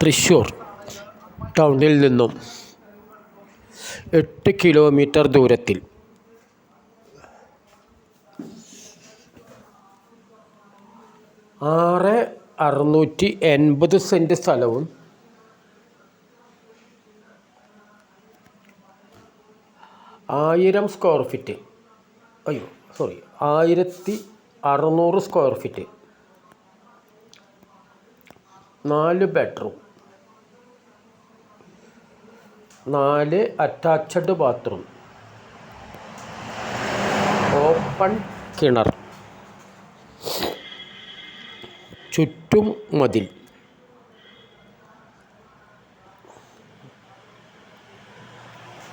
തൃശ്ശൂർ ടൗണിൽ നിന്നും എട്ട് കിലോമീറ്റർ ദൂരത്തിൽ ആറ് അറുന്നൂറ്റി എൺപത് സെന്റ് സ്ഥലവും ആയിരം സ്ക്വയർ ഫീറ്റ്. അയ്യോ സോറി ആയിരത്തി അറുന്നൂറ് സ്ക്വയർ ഫീറ്റ്. നാല് ബെഡ്റൂം നാല് അറ്റാച്ച്ഡ് ബാത്റൂം ഓപ്പൺ കിണർ. ചുറ്റും മതിൽ.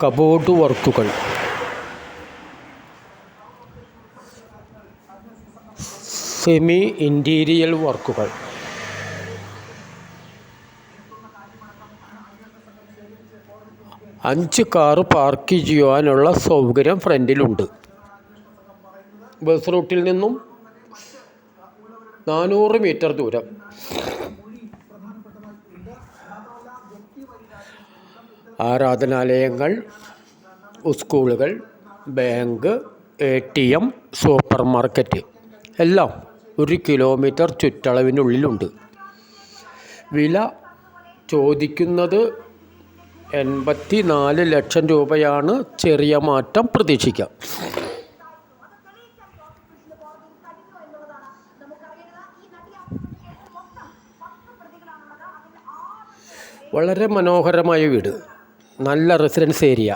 കബോർഡ് വർക്കുകൾ. സെമി ഇന്റീരിയൽ വർക്കുകൾ അഞ്ച് കാറ് പാർക്ക് ചെയ്യുവാനുള്ള സൗകര്യം ഫ്രണ്ടിലുണ്ട്. ബസ് റൂട്ടിൽ നിന്നും നാനൂറ് മീറ്റർ ദൂരം. ആരാധനാലയങ്ങൾ സ്കൂളുകൾ bank A T M super market എല്ലാം ഒരു കിലോമീറ്റർ ചുറ്റളവിനുള്ളിലുണ്ട്. വില ചോദിക്കുന്നത് എൺപത്തി നാല് ലക്ഷം രൂപയാണ് ചെറിയ മാറ്റം പ്രതീക്ഷിക്കാം. വളരെ മനോഹരമായ വീട്. നല്ല റെസിഡൻസ് ഏരിയ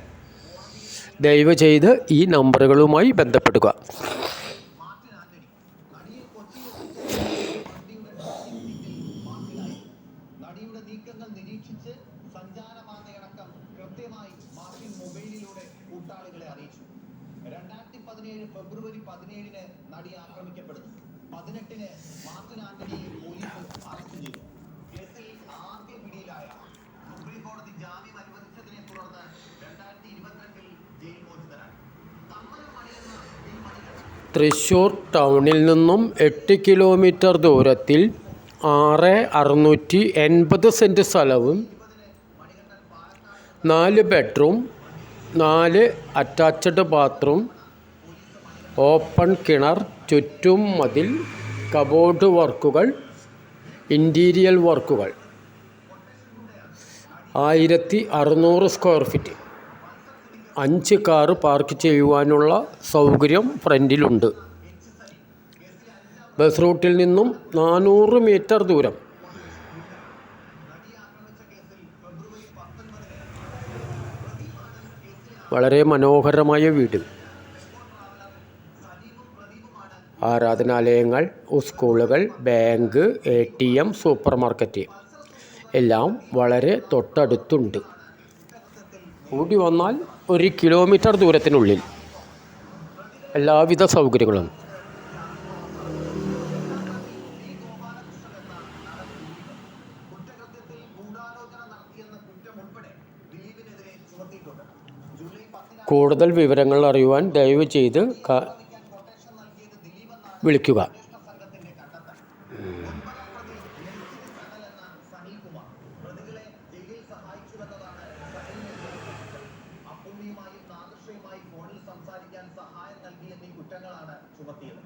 ദയവ് ചെയ്ത് ഈ നമ്പറുകളുമായി ബന്ധപ്പെടുക. പതിനേഴ് ഫെബ്രുവരി പതിനേഴിന് നടി ആക്രമിക്കപ്പെടുന്നു. പതിനെട്ടിന് മാർട്ടിൻ ആന്റണിയെ പോലീസ് അറസ്റ്റ് ചെയ്തു. തൃശ്ശൂർ ടൗണിൽ നിന്നും എട്ട് കിലോമീറ്റർ ദൂരത്തിൽ ആറ് അറുന്നൂറ്റി എൺപത് സെന്റ് സ്ഥലവും നാല് ബെഡ്റൂം നാല് അറ്റാച്ച്ഡ് ബാത്റൂം ഓപ്പൺ കിണർ ചുറ്റും മതിൽ കബോർഡ് വർക്കുകൾ ഇന്റീരിയൽ വർക്കുകൾ. ആയിരത്തി അറുന്നൂറ് സ്ക്വയർ ഫീറ്റ്. അഞ്ച് കാറ് പാർക്ക് ചെയ്യുവാനുള്ള സൗകര്യം ഫ്രണ്ടിലുണ്ട്. ബസ് റൂട്ടിൽ നിന്നും നാനൂറ് മീറ്റർ ദൂരം. വളരെ മനോഹരമായ വീട്. ആരാധനാലയങ്ങൾ സ്കൂളുകൾ bank A T M super market എല്ലാം വളരെ തൊട്ടടുത്തുണ്ട്. കൂടി വന്നാൽ ഒരു കിലോമീറ്റർ ദൂരത്തിനുള്ളിൽ എല്ലാവിധ സൗകര്യങ്ങളും. കൂടുതൽ വിവരങ്ങൾ അറിയുവാൻ ദയവ് ചെയ്ത് വിളിക്കുക. പ്രതികളെ നാദൃഷയുമായി ഫോണിൽ സംസാരിക്കാൻ സഹായം നൽകിയെന്നീ കുറ്റങ്ങളാണ് ചുമത്തിയത്.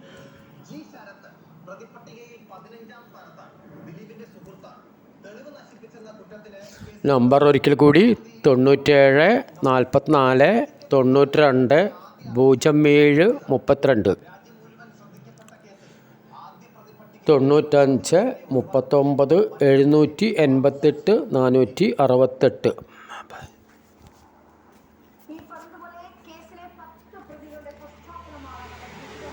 ജി ശരത്ത് പ്രതിപട്ടികയിൽ പതിനഞ്ചാം സ്ഥാനത്താണ്. ദിലീപിന്റെ സുഹൃത്താണ് നമ്പർ ഒരിക്കൽ കൂടി തൊണ്ണൂറ്റേഴ് നാൽപ്പത്തിനാല് തൊണ്ണൂറ്റി രണ്ട് പൂജ്യം ഏഴ് മുപ്പത്തിരണ്ട്. തൊണ്ണൂറ്റഞ്ച് മുപ്പത്തൊമ്പത് എഴുന്നൂറ്റി എൺപത്തെട്ട് നാനൂറ്റി അറുപത്തെട്ട്.